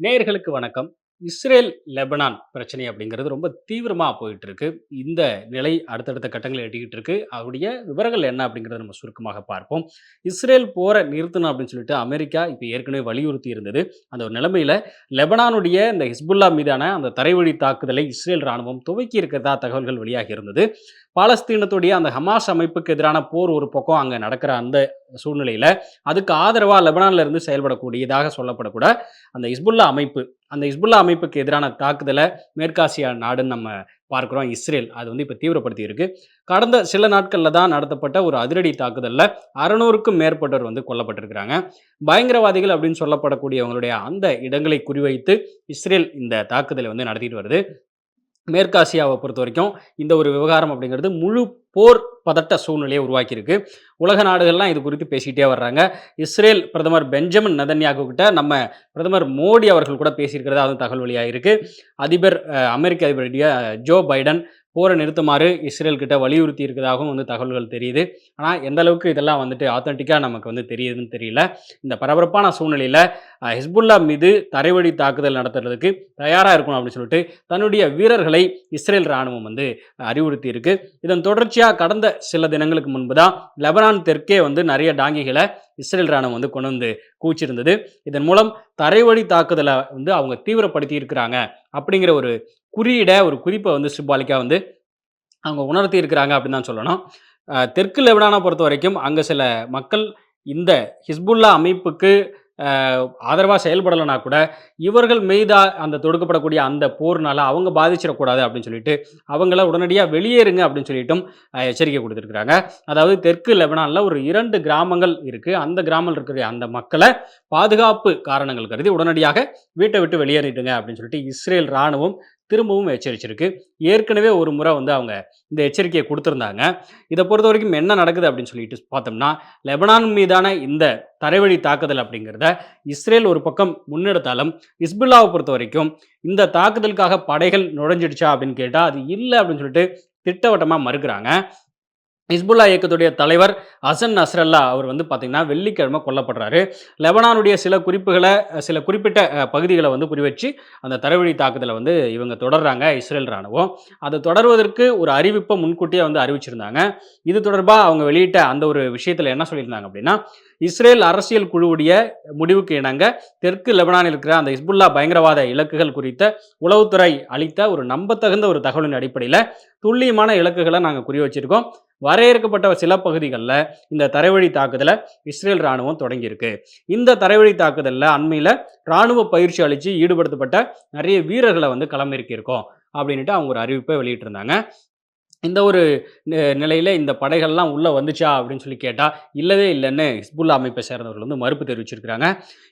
நேயர்களுக்கு வணக்கம். Israel Lebanon பிரச்சனை அப்படிங்கிறது ரொம்ப தீவிரமாக போயிட்டு இருக்கு இந்த நிலை அடுத்தடுத்த கட்டங்களை எட்டிக்கிட்டு இருக்கு. அவருடைய விவரங்கள் என்ன அப்படிங்கிறத நம்ம சுருக்கமாக பார்ப்போம். இஸ்ரேல் போரை நிறுத்தணும் அப்படின்னு சொல்லிட்டு அமெரிக்கா இப்போ ஏற்கனவே வலியுறுத்தி இருந்தது. அந்த ஒரு நிலைமையில லெபனானுடைய இந்த ஹிஸ்புல்லா மீதான அந்த தரைவழி தாக்குதலை இஸ்ரேல் ராணுவம் துவக்கி இருக்கிறதா தகவல்கள் வெளியாகி இருந்தது. பாலஸ்தீனத்துடைய அந்த ஹமாஸ் அமைப்புக்கு எதிரான போர் ஒரு பக்கம் அங்கே நடக்கிற அந்த சூழ்நிலையில் அதுக்கு ஆதரவாக லெபனான்ல இருந்து செயல்படக்கூடியதாக சொல்லப்படக்கூட அந்த ஹிஸ்புல்லா அமைப்பு அந்த ஹிஸ்புல்லா அமைப்புக்கு எதிரான தாக்குதலை மேற்காசியா நாடுன்னு நம்ம பார்க்குறோம். இஸ்ரேல் அது வந்து இப்போ தீவிரப்படுத்தி இருக்கு கடந்த சில நாட்களில் தான் நடத்தப்பட்ட ஒரு அதிரடி தாக்குதலில் அறநூறுக்கும் மேற்பட்டவர் வந்து கொல்லப்பட்டிருக்கிறாங்க. பயங்கரவாதிகள் அப்படின்னு சொல்லப்படக்கூடியவங்களுடைய அந்த இடங்களை குறிவைத்து இஸ்ரேல் இந்த தாக்குதலை வந்து நடத்திட்டு வருது. மேற்காசியாவை பொறுத்த வரைக்கும் இந்த ஒரு விவகாரம் அப்படிங்கிறது முழு போர் பதட்ட சூழ்நிலையை உருவாக்கியிருக்கு. உலக நாடுகள்லாம் இது குறித்து பேசிக்கிட்டே வர்றாங்க. இஸ்ரேல் பிரதமர் பெஞ்சமின் நதன்யாகு கிட்ட நம்ம பிரதமர் மோடி அவர்கள் கூட பேசியிருக்கிறதா அதுவும் தகவல் வழியாக இருக்கு அதிபர் அமெரிக்க அதிபருடைய ஜோ பைடன் போரை நிறுத்துமாறு இஸ்ரேல் கிட்ட வலியுறுத்தி இருக்கிறதாகவும் வந்து தகவல்கள் தெரியுது. ஆனால் எந்த அளவுக்கு இதெல்லாம் வந்துட்டு ஆத்தென்டிக்காக நமக்கு வந்து தெரியுதுன்னு தெரியல. இந்த பரபரப்பான சூழ்நிலையில் ஹிஸ்புல்லா மீது தரைவழி தாக்குதல் நடத்துறதுக்கு தயாராக இருக்கணும் அப்படின்னு சொல்லிட்டு தன்னுடைய வீரர்களை இஸ்ரேல் ராணுவம் வந்து அறிவுறுத்தி இருக்கு இதன் தொடர்ச்சியாக கடந்த சில தினங்களுக்கு முன்பு தான் லெபனான் தெற்கே வந்து நிறைய டாங்கிகளை இஸ்ரேல் ராணுவம் வந்து கொண்டு வந்து கூச்சிருந்தது. இதன் மூலம் தரைவழி தாக்குதலை வந்து அவங்க தீவிரப்படுத்தி இருக்கிறாங்க அப்படிங்கிற ஒரு குறியீட ஒரு குறிப்பை வந்து சிம்பாலிக்காக வந்து அவங்க உணர்த்தி இருக்கிறாங்க அப்படின்னு தான் சொல்லணும். தெற்கு லெபனானை பொறுத்த வரைக்கும் அங்கே சில மக்கள் இந்த ஹிஸ்புல்லா அமைப்புக்கு ஆதரவாக செயல்படலைனா கூட இவர்கள் மீதா அந்த தொடுக்கப்படக்கூடிய அந்த போர்னால அவங்க பாதிச்சிடக்கூடாது அப்படின்னு சொல்லிட்டு அவங்கள உடனடியாக வெளியேறுங்க அப்படின்னு சொல்லிட்டும் எச்சரிக்கை கொடுத்துருக்குறாங்க. அதாவது தெற்கு லெபனானில் ஒரு இரண்டு கிராமங்கள் இருக்குது அந்த கிராமம் இருக்கிற அந்த மக்களை பாதுகாப்பு காரணங்கள் கருதி உடனடியாக வீட்டை விட்டு வெளியேறிட்டுங்க அப்படின்னு சொல்லிட்டு இஸ்ரேல் ராணுவம் திரும்பவும் எச்சரிச்சிருக்கு. ஏற்கனவே ஒரு முறை வந்து அவங்க இந்த எச்சரிக்கையை கொடுத்துருந்தாங்க. இதை பொறுத்த வரைக்கும் என்ன நடக்குது அப்படின்னு சொல்லிட்டு பார்த்தோம்னா லெபனான் மீதான இந்த தரைவழி தாக்குதல் அப்படிங்கிறத இஸ்ரேல் ஒரு பக்கம் முன்னெடுத்தாலும் இஸ்புல்லாவை பொறுத்த வரைக்கும் இந்த தாக்குதலுக்காக படைகள் நுழைஞ்சிடுச்சா அப்படின்னு கேட்டால் அது இல்லை அப்படின்னு சொல்லிட்டு திட்டவட்டமாக மறுக்கிறாங்க. ஹிஸ்புல்லா இயக்கத்துடைய தலைவர் ஹசன் நஸ்ரல்லா அவர் வந்து பார்த்திங்கன்னா வெள்ளிக்கிழமை கொல்லப்படுறாரு. லெபனானுடைய சில குறிப்புகளை சில குறிப்பிட்ட பகுதிகளை வந்து குறிவச்சு அந்த தரவழி தாக்குதலை வந்து இவங்க தொடர்றாங்க இஸ்ரேல் ராணுவம். அதை தொடர்வதற்கு ஒரு அறிவிப்பை முன்கூட்டியே வந்து அறிவிச்சிருந்தாங்க. இது தொடர்பாக அவங்க வெளியிட்ட அந்த ஒரு விஷயத்தில் என்ன சொல்லியிருந்தாங்க அப்படின்னா இஸ்ரேல் அரசியல் குழுவுடைய முடிவுக்கு இணங்க தெற்கு லெபனானில் இருக்கிற அந்த ஹிஸ்புல்லா பயங்கரவாத இலக்குகள் குறித்த உளவுத்துறை அளித்த ஒரு நம்பத்தகுந்த ஒரு தகவலின் அடிப்படையில் துல்லியமான இலக்குகளை நாங்கள் குறி வச்சிருக்கோம் வரையறுக்கப்பட்ட சில பகுதிகளில் இந்த தரைவழி தாக்குதலை இஸ்ரேல் ராணுவம் தொடங்கியிருக்கு. இந்த தரைவழி தாக்குதலில் அண்மையில் ராணுவ பயிற்சி அளித்து ஈடுபடுத்தப்பட்ட நிறைய வீரர்களை வந்து களமிறக்கியிருக்கோம் அப்படின்ட்டு அவங்க ஒரு அறிவிப்பை வெளியிட்டிருந்தாங்க. இந்த ஒரு நிலையில் இந்த படைகள்லாம் உள்ளே வந்துச்சா அப்படின்னு சொல்லி கேட்டால் இல்லவே இல்லைன்னு ஹிஸ்புல்லா அமைப்பை சேர்ந்தவர்கள் வந்து மறுப்பு தெரிவிச்சிருக்கிறாங்க.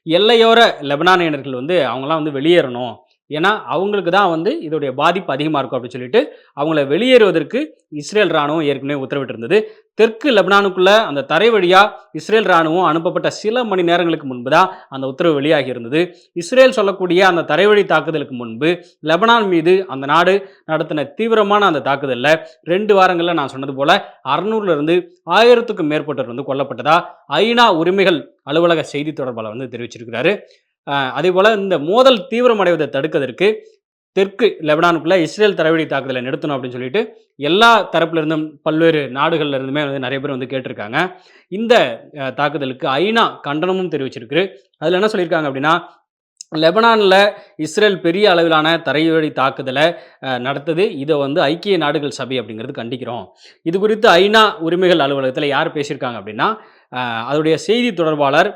எல்லையோர லெபனானியர்கள் வந்து அவங்களாம் வந்து வெளியேறணும் ஏன்னா அவங்களுக்கு தான் வந்து இதோடைய பாதிப்பு அதிகமாக இருக்கும் அப்படின்னு சொல்லிட்டு அவங்கள வெளியேறுவதற்கு இஸ்ரேல் ராணுவம் ஏற்கனவே உத்தரவிட்டிருந்தது. தெற்கு லெபனானுக்குள்ள அந்த தரை வழியாக இஸ்ரேல் ராணுவம் அனுப்பப்பட்ட சில மணி நேரங்களுக்கு முன்பு தான் அந்த உத்தரவு வெளியாகி இருந்தது இஸ்ரேல் சொல்லக்கூடிய அந்த தரைவழி தாக்குதலுக்கு முன்பு லெபனான் மீது அந்த நாடு நடத்தின தீவிரமான அந்த தாக்குதலில் ரெண்டு வாரங்களில் நான் சொன்னது போல அறுநூறுல இருந்து ஆயிரத்துக்கும் மேற்பட்டவர் வந்து கொல்லப்பட்டதா ஐநா உரிமைகள் அலுவலக செய்தி தொடர்பாளர் வந்து தெரிவிச்சிருக்கிறாரு. அதே போல் இந்த மோதல் தீவிரமடைவதை தடுக்கிறதுக்கு தெற்கு லெபனானுக்குள்ளே இஸ்ரேல் தரைவழி தாக்குதலை நிறுத்தணும் அப்படின்னு சொல்லிட்டு எல்லா தரப்புலருந்தும் பல்வேறு நாடுகள்ல இருந்துமே வந்து நிறைய பேர் வந்து கேட்டிருக்காங்க. இந்த தாக்குதலுக்கு ஐநா கண்டனமும் தெரிவிச்சிருக்கு. அதில் என்ன சொல்லியிருக்காங்க அப்படின்னா லெபனானில் இஸ்ரேல் பெரிய அளவிலான தரைவழி தாக்குதலை நடத்துது. இதை வந்து ஐக்கிய நாடுகள் சபை அப்படிங்கிறது கண்டிக்கிறோம். இது குறித்து ஐநா உரிமைகள் அலுவலகத்தில் யார் பேசியிருக்காங்க அப்படின்னா அதோடைய செய்தி தொடர்பாளர்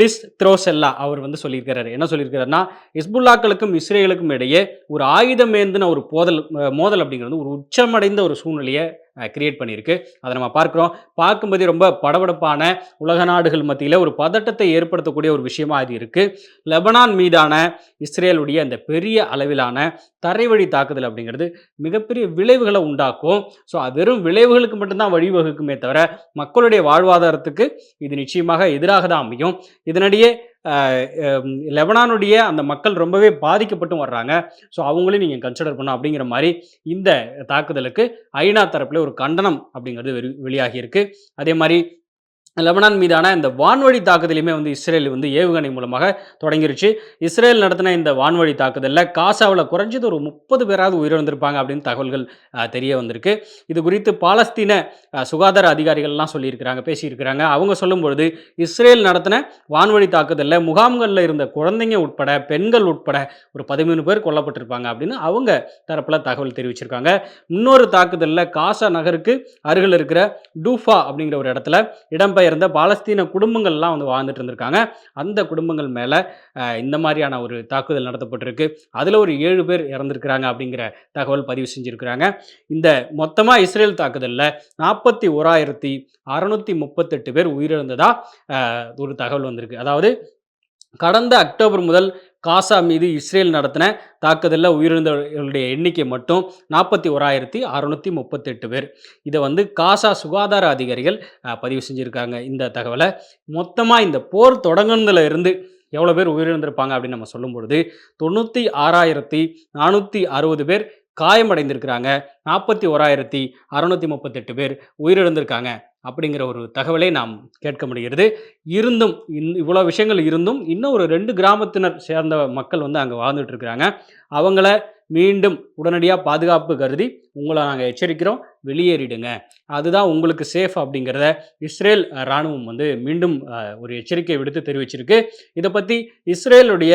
லிஸ் த்ரோசெல்லா அவர் வந்து சொல்லியிருக்கிறாரு. என்ன சொல்லியிருக்கிறாருன்னா இஸ்புல்லாக்களுக்கும் இஸ்ரேலுக்கும் இடையே ஒரு ஆயுதம் ஏந்தின ஒரு போதல் மோதல் அப்படிங்கிறது ஒரு உச்சமடைந்த ஒரு சூழ்நிலையை கிரியேட் பண்ணியிருக்கு. அதை நம்ம பார்க்குறோம். பார்க்கும்போதே ரொம்ப படபடப்பான உலக நாடுகள் மத்தியில் ஒரு பதட்டத்தை ஏற்படுத்தக்கூடிய ஒரு விஷயமா இது இருக்குது லெபனான் மீதான இஸ்ரேலுடைய அந்த பெரிய அளவிலான தரைவழி தாக்குதல் அப்படிங்கிறது மிகப்பெரிய விளைவுகளை உண்டாக்கும். ஸோ வெறும் விளைவுகளுக்கு மட்டும்தான் வழிவகுக்குமே தவிர மக்களுடைய வாழ்வாதாரத்துக்கு இது நிச்சயமாக எதிராக தான் அமையும். இதனிடையே லெபனானுடைய அந்த மக்கள் ரொம்பவே பாதிக்கப்பட்டும் வர்றாங்க. ஸோ அவங்களையும் நீங்கள் கன்சிடர் பண்ணணும் அப்படிங்கிற மாதிரி இந்த தாக்குதலுக்கு ஐநா தரப்பில் ஒரு கண்டனம் அப்படிங்கிறது வெளி- வெளியாகி இருக்கு அதே மாதிரி லெபனான் மீதான இந்த வான்வழி தாக்குதலையுமே வந்து இஸ்ரேல் வந்து ஏவுகணை மூலமாக தொடங்கிருச்சு. இஸ்ரேல் நடத்தின இந்த வான்வழி தாக்குதலில் காசாவில் குறைஞ்சது ஒரு முப்பது பேராவது உயிரிழந்திருப்பாங்க அப்படின்னு தகவல்கள் தெரிய வந்திருக்கு. இது குறித்து பாலஸ்தீன சுகாதார அதிகாரிகள்லாம் சொல்லியிருக்கிறாங்க பேசியிருக்கிறாங்க. அவங்க சொல்லும் பொழுது இஸ்ரேல் நடத்தின வான்வழி தாக்குதலில் முகாம்களில் இருந்த குழந்தைங்க உட்பட பெண்கள் உட்பட ஒரு பதிமூணு பேர் கொல்லப்பட்டிருப்பாங்க அப்படின்னு அவங்க தரப்பில் தகவல் தெரிவிச்சிருக்காங்க. இன்னொரு தாக்குதலில் காசா நகருக்கு அருகில் இருக்கிற டூஃபா அப்படிங்கிற ஒரு இடத்துல இடம்பெயர்ந்த பாலஸ்தீன குடும்பங்கள்லாம் வந்து வாழ்ந்துட்டு இருந்திருக்காங்க. அந்த குடும்பங்கள் மேலே இந்த மாதிரியான ஒரு தாக்குதல் நடத்தப்பட்டிருக்கு. அதில் ஒரு ஏழு பேர் இறந்துருக்கிறாங்க அப்படிங்கிற தகவல் பதிவு செஞ்சுருக்கிறாங்க. இந்த மொத்தமாக இஸ்ரேல் தாக்குதலில் நாற்பத்தி ஓராயிரத்தி அறநூற்றி முப்பத்தெட்டு பேர் உயிரிழந்ததாக ஒரு தகவல் வந்திருக்கு. அதாவது கடந்த அக்டோபர் முதல் காசா மீது இஸ்ரேல் நடத்தின தாக்குதலில் உயிரிழந்தவர்களுடைய எண்ணிக்கை மட்டும் நாற்பத்தி ஓராயிரத்தி அறநூற்றி முப்பத்தெட்டு பேர். இதை வந்து காசா சுகாதார அதிகாரிகள் பதிவு செஞ்சுருக்காங்க. இந்த தகவலை மொத்தமாக இந்த போர் தொடங்குனதுல இருந்து எவ்வளோ பேர் உயிரிழந்திருப்பாங்க அப்படின்னு நம்ம சொல்லும்பொழுது தொண்ணூற்றி ஆறாயிரத்தி நானூற்றி அறுபது பேர் காயமடைந்திருக்கிறாங்க. நாற்பத்தி ஓராயிரத்தி அறநூற்றி முப்பத்தெட்டு பேர் உயிரிழந்திருக்காங்க. அப்படிங்கிற ஒரு தகவலை நாம் கேட்க முடிகிறது. இருந்தும் இந் இவ்வளோ விஷயங்கள் இருந்தும் இன்னும் ஒரு ரெண்டு கிராமத்தினர் சேர்ந்த மக்கள் வந்து அங்கே வாழ்ந்துட்டு இருக்கிறாங்க அவங்கள மீண்டும் உடனடியாக பாதுகாப்பு கருதி உங்களை நாங்கள் எச்சரிக்கிறோம் வெளியேறிடுங்க. அதுதான் உங்களுக்கு சேஃப் அப்படிங்கிறத இஸ்ரேல் இராணுவம் ராணுவம் வந்து மீண்டும் ஒரு எச்சரிக்கை விடுத்து தெரிவிச்சிருக்கு. இதை பற்றி இஸ்ரேலுடைய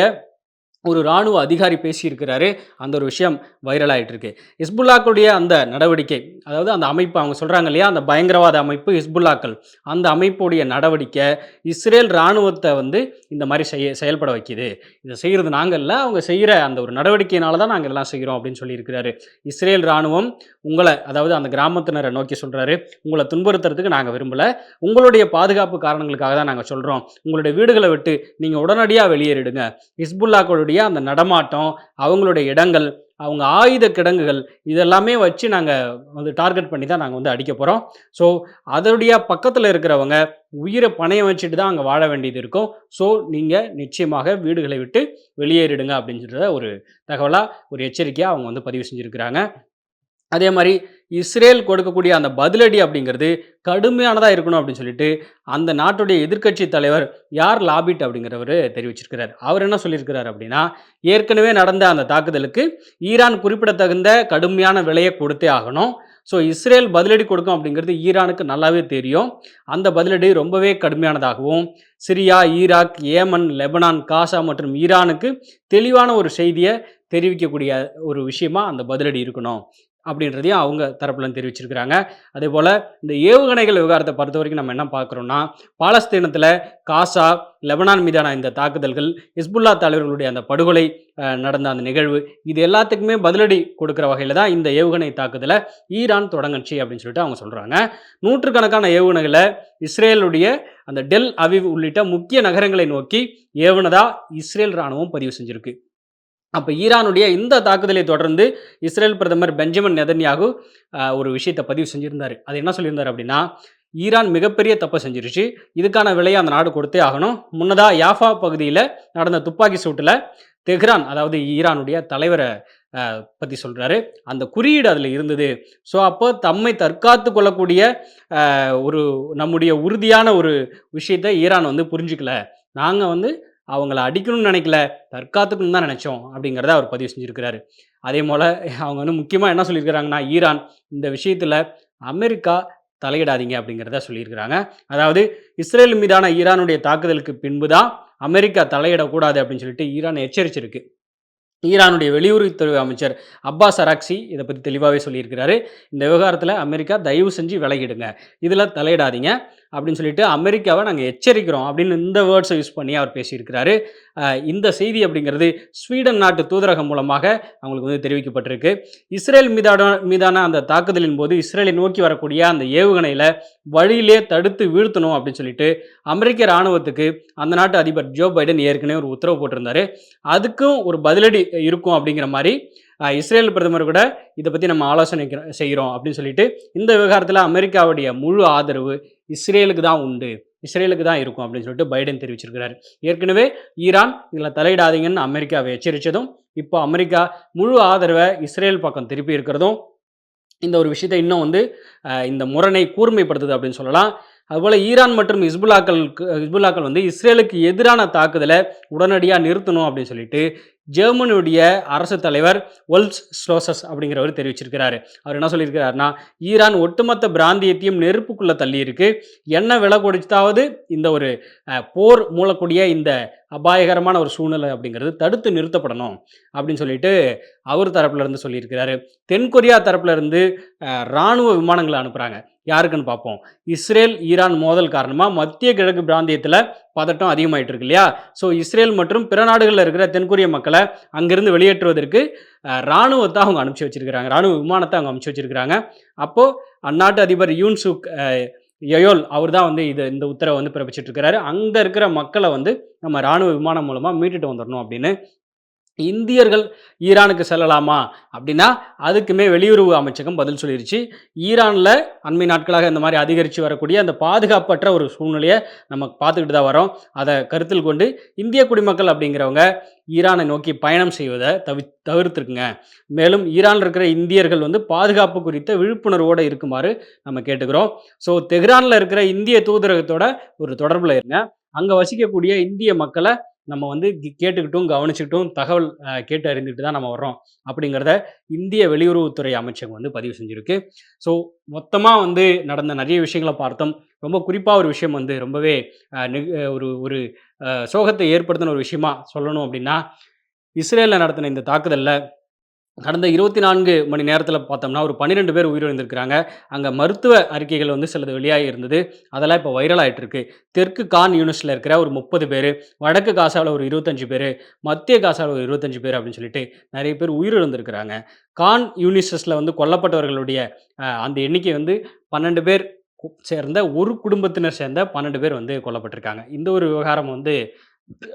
ஒரு ராணுவ அதிகாரி பேசியிருக்கிறாரு. அந்த ஒரு விஷயம் வைரல் ஆயிட்டு இருக்கு ஹிஸ்புல்லாக்களுடைய அந்த நடவடிக்கை அதாவது அந்த அமைப்பு அவங்க சொல்கிறாங்க இல்லையா? அந்த பயங்கரவாத அமைப்பு ஹிஸ்புல்லாக்கள். அந்த அமைப்புடைய நடவடிக்கை இஸ்ரேல் இராணுவத்தை வந்து இந்த மாதிரி செய்ய செயல்பட வைக்கிது. இதை செய்கிறது நாங்கள் இல்லை அவங்க செய்கிற அந்த ஒரு நடவடிக்கையினால தான் நாங்கள் எல்லாம் செய்கிறோம் அப்படின்னு சொல்லியிருக்கிறாரு. இஸ்ரேல் இராணுவம் உங்களை அதாவது அந்த கிராமத்தினரை நோக்கி சொல்கிறாரு உங்களை துன்புறுத்துறதுக்கு நாங்கள் விரும்பலை. உங்களுடைய பாதுகாப்பு காரணங்களுக்காக தான் நாங்கள் சொல்கிறோம் உங்களுடைய வீடுகளை விட்டு நீங்கள் உடனடியாக வெளியேறிடுங்க. ஹிஸ்புல்லாக்களுடைய அந்த நடமாட்டம் அவங்களுடைய இடங்கள் அவங்க ஆயுத கிடங்குகள் இதெல்லாமே வச்சு நாங்கள் வந்து டார்கெட் பண்ணி தான் நாங்கள் வந்து அடிக்க போகிறோம் ஸோ அதனுடைய பக்கத்தில் இருக்கிறவங்க உயிரை பணையம் வச்சுட்டு தான் அங்கே வாழ வேண்டியது இருக்கும். ஸோ நீங்கள் நிச்சயமாக வீடுகளை விட்டு வெளியேறிடுங்க அப்படின்னு சொல்கிற ஒரு தகவலாக ஒரு எச்சரிக்கையாக அவங்க வந்து பதிவு செஞ்சுருக்கிறாங்க. அதே மாதிரி இஸ்ரேல் கொடுக்கக்கூடிய அந்த பதிலடி அப்படிங்கிறது கடுமையானதாக இருக்கணும் அப்படின்னு சொல்லிட்டு அந்த நாட்டுடைய எதிர்க்கட்சி தலைவர் யார் லாபிட் அப்படிங்கிறவர் தெரிவிச்சிருக்கிறார். அவர் என்ன சொல்லியிருக்கிறார் அப்படின்னா ஏற்கனவே நடந்த அந்த தாக்குதலுக்கு ஈரான் குறிப்பிடத்தகுந்த கடுமையான விலையை கொடுத்தே ஆகணும். ஸோ இஸ்ரேல் பதிலடி கொடுக்கும் அப்படிங்கிறது ஈரானுக்கு நல்லாவே தெரியும். அந்த பதிலடி ரொம்பவே கடுமையானதாகவும் Syria Iraq Yemen Lebanon Gaza மற்றும் ஈரானுக்கு தெளிவான ஒரு செய்தியை தெரிவிக்கக்கூடிய ஒரு விஷயமா அந்த பதிலடி இருக்கணும். அப்படின்றதையும் அவங்க தரப்புல தெரிவிச்சிருக்கிறாங்க. அதே போல் இந்த ஏவுகணைகள் விவகாரத்தை பொறுத்த வரைக்கும் நம்ம என்ன பார்க்குறோம்னா பாலஸ்தீனத்தில் காசா லெபனான் மீதான இந்த தாக்குதல்கள் ஹிஸ்புல்லா தலைவர்களுடைய அந்த படுகொலை நடந்த அந்த நிகழ்வு இது எல்லாத்துக்குமே பதிலடி கொடுக்குற வகையில் தான் இந்த ஏவுகணை தாக்குதலை ஈரான் தொடங்கச்சு அப்படின்னு சொல்லிட்டு அவங்க சொல்கிறாங்க நூற்றுக்கணக்கான ஏவுகணைகளை இஸ்ரேலுடைய அந்த டெல் அவிவ் உள்ளிட்ட முக்கிய நகரங்களை நோக்கி ஏவுனதாக இஸ்ரேல் ராணுவம் பதிவு செஞ்சுருக்கு. அப்போ ஈரானுடைய இந்த தாக்குதலை தொடர்ந்து இஸ்ரேல் பிரதமர் பெஞ்சமின் நெதன்யாகு ஒரு விஷயத்தை பதிவு செஞ்சுருந்தார். அது என்ன சொல்லியிருந்தார் அப்படின்னா ஈரான் மிகப்பெரிய தப்பை செஞ்சிருச்சு. இதுக்கான விலையை அந்த நாடு கொடுத்தே ஆகணும். முன்னதாக யாஃபா பகுதியில் நடந்த துப்பாக்கி சூட்டில் தெஹ்ரான் அதாவது ஈரானுடைய தலைவரை பற்றி சொல்கிறாரு அந்த குறியீடு அதில் இருந்தது. ஸோ அப்போ தம்மை தற்காத்து கொள்ளக்கூடிய ஒரு நம்முடைய உறுதியான ஒரு விஷயத்தை ஈரான் வந்து புரிஞ்சுக்கல. நாங்கள் வந்து அவங்கள அடிக்கணும்னு நினைக்கல தற்காத்துக்கணும்னு தான் நினச்சோம் அப்படிங்கிறத அவர் பதிவு செஞ்சுருக்கிறாரு. அதே போல் அவங்க வந்து முக்கியமாக என்ன சொல்லியிருக்கிறாங்கன்னா ஈரான் இந்த விஷயத்தில் அமெரிக்கா தலையிடாதீங்க அப்படிங்கிறத சொல்லியிருக்கிறாங்க. அதாவது இஸ்ரேல் மீதான ஈரானுடைய தாக்குதலுக்கு பின்பு தான் அமெரிக்கா தலையிடக்கூடாது அப்படின்னு சொல்லிட்டு ஈரான் எச்சரிச்சிருக்கு. ஈரானுடைய வெளியுறவுத்துறை அமைச்சர் அப்பாஸ் அராக்சி இதை பற்றி தெளிவாகவே சொல்லியிருக்கிறாரு. இந்த விவகாரத்தில் அமெரிக்கா தயவு செஞ்சு விலகிடுங்க. இதில் தலையிடாதீங்க. அப்படின்னு சொல்லிட்டு அமெரிக்காவை நாங்கள் எச்சரிக்கிறோம் அப்படின்னு இந்த வேர்ட்ஸை யூஸ் பண்ணி அவர் பேசியிருக்கிறாரு. இந்த செய்தி அப்படிங்கிறது ஸ்வீடன் நாட்டு தூதரகம் மூலமாக அவங்களுக்கு வந்து தெரிவிக்கப்பட்டிருக்கு. இஸ்ரேல் மீதான மீதான அந்த தாக்குதலின் போது இஸ்ரேலை நோக்கி வரக்கூடிய அந்த ஏவுகணையில் வழியிலே தடுத்து வீழ்த்தணும் அப்படின்னு சொல்லிட்டு அமெரிக்க இராணுவத்துக்கு அந்த நாட்டு அதிபர் ஜோ பைடன் ஏற்கனவே ஒரு உத்தரவு போட்டிருந்தாரு. அதுக்கும் ஒரு பதிலடி இருக்கும் அப்படிங்கிற மாதிரி இஸ்ரேல் பிரதமர் கூட இதை பற்றி நம்ம ஆலோசனை செய்கிறோம் அப்படின்னு சொல்லிட்டு இந்த விவகாரத்தில் அமெரிக்காவுடைய முழு ஆதரவு இஸ்ரேலுக்கு தான் உண்டு இஸ்ரேலுக்கு தான் இருக்கும் அப்படின்னு சொல்லிட்டு பைடன் தெரிவிச்சிருக்கிறார். ஏற்கனவே ஈரான் இதில் தலையிடாதீங்கன்னு அமெரிக்காவை எச்சரித்ததும் இப்போ அமெரிக்கா முழு ஆதரவை இஸ்ரேல் பக்கம் திருப்பி இருக்கிறதும் இந்த ஒரு விஷயத்தை இன்னும் வந்து இந்த முரணை கூர்மைப்படுத்துது அப்படின்னு சொல்லலாம். அதுபோல் ஈரான் மற்றும் இஸ்புல்லாக்களுக்கு இஸ்புல்லாக்கள் வந்து இஸ்ரேலுக்கு எதிரான தாக்குதலை உடனடியாக நிறுத்தணும் அப்படின்னு சொல்லிட்டு ஜெர்மனியுடைய அரசு தலைவர் ஒல்ஸ் ஸ்லோசஸ் அப்படிங்கிறவர் தெரிவிச்சிருக்கிறாரு. அவர் என்ன சொல்லியிருக்கிறாருன்னா ஈரான் ஒட்டுமொத்த பிராந்தியத்தையும் நெருப்புக்குள்ளே தள்ளியிருக்கு. என்ன விலை கொடுத்தாவது இந்த ஒரு போர் மூலக்கூடிய இந்த அபாயகரமான ஒரு சூழ்நிலை அப்படிங்கிறது தடுத்து நிறுத்தப்படணும் அப்படின்னு சொல்லிட்டு அவர் தரப்புல இருந்து சொல்லியிருக்கிறாரு. தென்கொரியா தரப்புல இருந்து ராணுவ விமானங்களை அனுப்புகிறாங்க யாருக்குன்னு பார்ப்போம். இஸ்ரேல் ஈரான் மோதல் காரணமாக மத்திய கிழக்கு பிராந்தியத்தில் பதட்டம் அதிகமாயிட்டு இருக்கு இல்லையா? ஸோ இஸ்ரேல் மற்றும் பிற நாடுகளில் இருக்கிற தென்கொரிய மக்களை அங்கிருந்து வெளியேற்றுவதற்கு இராணுவத்தை ராணுவத்தை அவங்க அனுப்பிச்சு வச்சிருக்கிறாங்க. ராணுவ விமானத்தை அவங்க அனுப்பிச்சி வச்சிருக்கிறாங்க. அப்போது அந்நாட்டு அதிபர் யூன் சுக் யயோல் அவர் தான் வந்து இது இந்த உத்தரவை வந்து பிறப்பிச்சிட்டு இருக்கிறாரு அங்கே இருக்கிற மக்களை வந்து நம்ம ராணுவ விமானம் மூலமாக மீட்டுட்டு வந்துடணும் அப்படின்னு இந்தியர்கள் ஈரானுக்கு செல்லலாமா? அப்படின்னா அதுக்குமே வெளியுறவு அமைச்சகம் பதில் சொல்லிருச்சு. ஈரானில் அண்மை நாட்களாக இந்த மாதிரி அதிகரித்து வரக்கூடிய அந்த பாதுகாப்பற்ற ஒரு சூழ்நிலையை நம்ம பார்த்துக்கிட்டு தான் வரோம். அதை கருத்தில் கொண்டு இந்திய குடிமக்கள் அப்படிங்கிறவங்க ஈரானை நோக்கி பயணம் செய்வதை தவி தவிர்த்துருக்குங்க. மேலும் ஈரானில் இருக்கிற இந்தியர்கள் வந்து பாதுகாப்பு குறித்த விழிப்புணர்வோடு இருக்குமாறு நம்ம கேட்டுக்கிறோம். ஸோ தெஹ்ரானில் இருக்கிற இந்திய தூதரகத்தோட ஒரு தொடர்பில் இருங்க. அங்கே வசிக்கக்கூடிய இந்திய மக்களை நம்ம வந்து கி- கேட்டுக்கிட்டும் கவனிச்சுக்கிட்டும் தகவல் கேட்டு அறிந்துட்டு தான் நம்ம வர்றோம் அப்படிங்கிறத இந்திய வெளியுறவுத்துறை அமைச்சகம் வந்து பதிவு செஞ்சுருக்கு. ஸோ மொத்தமாக வந்து நடந்த நிறைய விஷயங்களை பார்த்தோம். ரொம்ப குறிப்பாக ஒரு விஷயம் வந்து ரொம்பவே ஒரு ஒரு சோகத்தை ஏற்படுத்தின ஒரு விஷயமா சொல்லணும் அப்படின்னா இஸ்ரேலில் நடத்தின இந்த தாக்குதலில் கடந்த இருபத்தி நான்கு மணி நேரத்தில் பார்த்தோம்னா ஒரு பன்னிரெண்டு பேர் உயிரிழந்திருக்கிறாங்க. அங்கே மருத்துவ அறிக்கைகள் வந்து சிலது வெளியாகி இருந்தது. அதெல்லாம் இப்போ வைரல் இருக்கு. தெற்கு கான் யூனிஸில் இருக்கிற ஒரு முப்பது பேர் வடக்கு காசாவில் ஒரு இருபத்தஞ்சு பேர் மத்திய காசாவில் ஒரு இருபத்தஞ்சு பேர் அப்படின்னு சொல்லிட்டு நிறைய பேர் உயிரிழந்திருக்கிறாங்க. கான் யூனிசஸில் வந்து கொல்லப்பட்டவர்களுடைய அந்த எண்ணிக்கை வந்து பன்னெண்டு பேர் சேர்ந்த ஒரு குடும்பத்தினர் சேர்ந்த பன்னெண்டு பேர் வந்து கொல்லப்பட்டிருக்காங்க. இந்த ஒரு விவகாரம் வந்து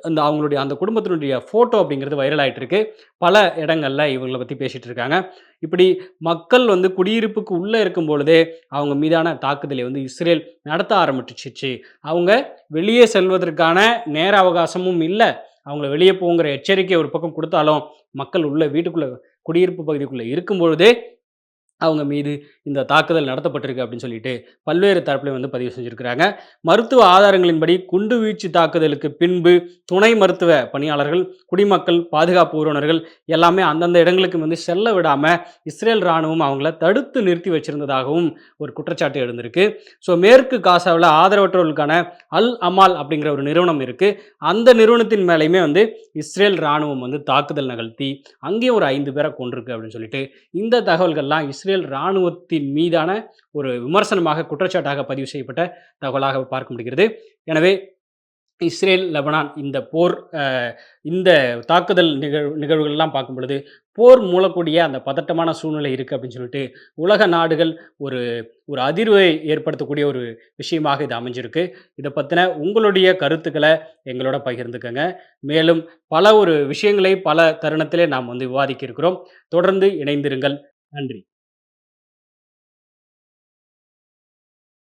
அந்த அவங்களுடைய அந்த குடும்பத்தினுடைய ஃபோட்டோ அப்படிங்கிறது வைரல் ஆகிட்டு இருக்கு பல இடங்களில் இவங்களை பற்றி பேசிகிட்டு இருக்காங்க. இப்படி மக்கள் வந்து குடியிருப்புக்கு உள்ளே இருக்கும் பொழுதே அவங்க மீதான தாக்குதலை வந்து இஸ்ரேல் நடத்த ஆரம்பிச்சிச்சு. அவங்க வெளியே செல்வதற்கான நேர அவகாசமும் இல்லை. அவங்கள வெளியே போங்கிற எச்சரிக்கை ஒரு பக்கம் கொடுத்தாலும் மக்கள் உள்ள வீட்டுக்குள்ளே குடியிருப்பு பகுதிக்குள்ளே இருக்கும் பொழுதே அவங்க மீது இந்த தாக்குதல் நடத்தப்பட்டிருக்கு அப்படின்னு சொல்லிட்டு பல்வேறு தரப்புலையும் வந்து பதிவு செஞ்சுருக்கிறாங்க. மருத்துவ ஆதாரங்களின்படி குண்டு வீச்சு தாக்குதலுக்கு பின்பு துணை மருத்துவ பணியாளர்கள் குடிமக்கள் பாதுகாப்பு ஊரனர்கள் எல்லாமே அந்தந்த இடங்களுக்கு வந்து செல்ல விடாமல் இஸ்ரேல் இராணுவம் அவங்கள தடுத்து நிறுத்தி வச்சிருந்ததாகவும் ஒரு குற்றச்சாட்டு எழுந்திருக்கு. ஸோ மேற்கு காசாவில் ஆதரவற்றவர்களுக்கான அல் அமால் அப்படிங்கிற ஒரு நிறுவனம் இருக்குது அந்த நிறுவனத்தின் மேலேயுமே வந்து இஸ்ரேல் இராணுவம் வந்து தாக்குதல் நிகழ்த்தி அங்கேயும் ஒரு ஐந்து பேரை கொண்டிருக்கு அப்படின்னு சொல்லிட்டு இந்த தகவல்கள்லாம் இஸ்ரேல் இராணுவத்தின் மீதான ஒரு விமர்சனமாக குற்றச்சாட்டாக பதிவு செய்யப்பட்ட தகவலாக பார்க்க முடிகிறது. எனவே இஸ்ரேல் லெபனான் இந்த போர் இந்த தாக்குதல் நிகழ் நிகழ்வுகள்லாம் பார்க்கும் பொழுது போர் மூலக்கூடிய அந்த பதட்டமான சூழ்நிலை இருக்குது அப்படின்னு சொல்லிட்டு உலக நாடுகள் ஒரு ஒரு அதிர்வை ஏற்படுத்தக்கூடிய ஒரு விஷயமாக இது அமைஞ்சிருக்கு. இதை பற்றின உங்களுடைய கருத்துக்களை எங்களோட பகிர்ந்துக்கங்க. மேலும் பல ஒரு விஷயங்களை பல தருணத்திலே நாம் வந்து விவாதிக்க இருக்கிறோம் தொடர்ந்து இணைந்திருங்கள். நன்றி.